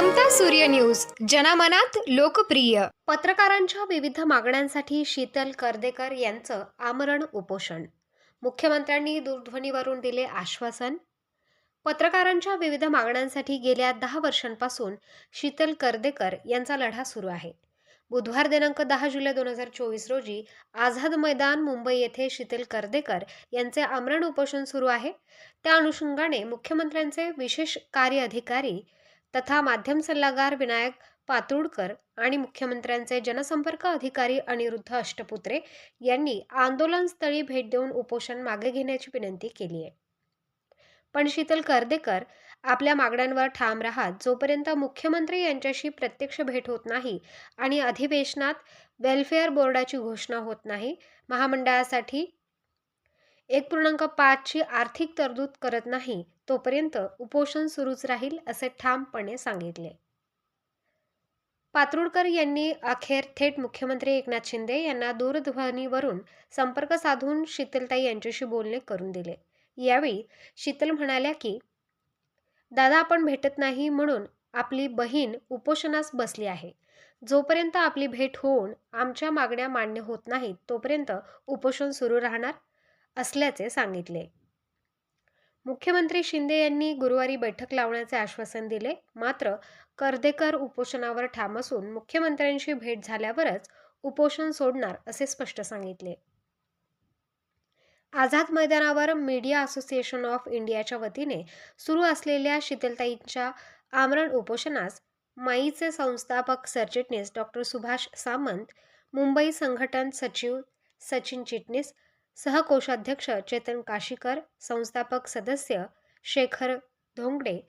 समता सूर्य न्यूज. जनमनात लोकप्रिय. पत्रकारांच्या विविध मागण्यांसाठी शीतल करदेकर यांचं आमरण उपोषण. मुख्यमंत्र्यांनी दूरध्वनीवरून दिले आश्वासन. पत्रकारांच्या विविध मागण्यांसाठी गेल्या दहा वर्षांपासून शीतल करदेकर यांचा लढा सुरू आहे. बुधवार दिनांक दहा जुलै दोन हजार चोवीस रोजी आझाद मैदान मुंबई येथे शीतल करदेकर यांचे आमरण उपोषण सुरू आहे. त्या अनुषंगाने मुख्यमंत्र्यांचे विशेष कार्य अधिकारी तथा माध्यम सल्लागार विनायक पातुडकर आणि मुख्यमंत्र्यांचे जनसंपर्क अधिकारी अनिरुद्ध अष्टपुत्रे यांनी आंदोलनस्थळी भेट देऊन उपोषण मागे घेण्याची विनंती केली आहे. पण शीतल कर्देकर आपल्या मागण्यांवर ठाम राहत जोपर्यंत मुख्यमंत्री यांच्याशी प्रत्यक्ष भेट होत नाही आणि अधिवेशनात वेलफेअर बोर्डाची घोषणा होत नाही महामंडळासाठी एक पूर्णांक पाचची आर्थिक तरतूद करत नाही तोपर्यंत उपोषण सुरूच राहील असे ठामपणे सांगितले. पात्रुडकर यांनी अखेर थेट मुख्यमंत्री एकनाथ शिंदे यांना दूरध्वनीवरून संपर्क साधून शीतलताई यांच्याशी बोलणे करून दिले. यावेळी शीतल म्हणाल्या की दादा आपण भेटत नाही म्हणून आपली बहीण उपोषणास बसली आहे. जोपर्यंत आपली भेट होऊन आमच्या मागण्या मान्य होत नाहीत तोपर्यंत उपोषण सुरू राहणार असल्याचे सांगितले. मुख्यमंत्री शिंदे यांनी गुरुवारी बैठक लावण्याचे आश्वासन दिले. मात्र कर्देकर उपोषणावर ठाम असून मुख्यमंत्र्यांशी भेट झाल्यावरच उपोषण सोडणार असे स्पष्ट सांगितले. आझाद मैदानावर मीडिया असोसिएशन ऑफ इंडियाच्या वतीने सुरू असलेल्या शीतलताईंच्या आमरण उपोषणास माईचे संस्थापक सरचिटणीस डॉक्टर सुभाष सामंत मुंबई संघटन सचिव सचिन चिटणीस सहकोषाध्यक्ष चेतन काशीकर संस्थापक सदस्य शेखर धोंगडे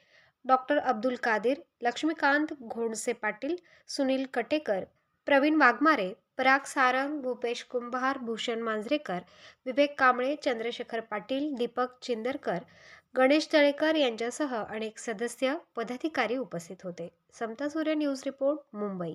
डॉक्टर अब्दुल कादिर लक्ष्मीकांत घोणसे पाटील सुनील कटेकर प्रवीण वाघमारे पराग सारंग भूपेश कुंभार भूषण मांजरेकर विवेक कांबळे चंद्रशेखर पाटील दीपक चिंदरकर गणेश तळेकर यांच्यासह अनेक सदस्य पदाधिकारी उपस्थित होते. समता सूर्य न्यूज रिपोर्ट मुंबई.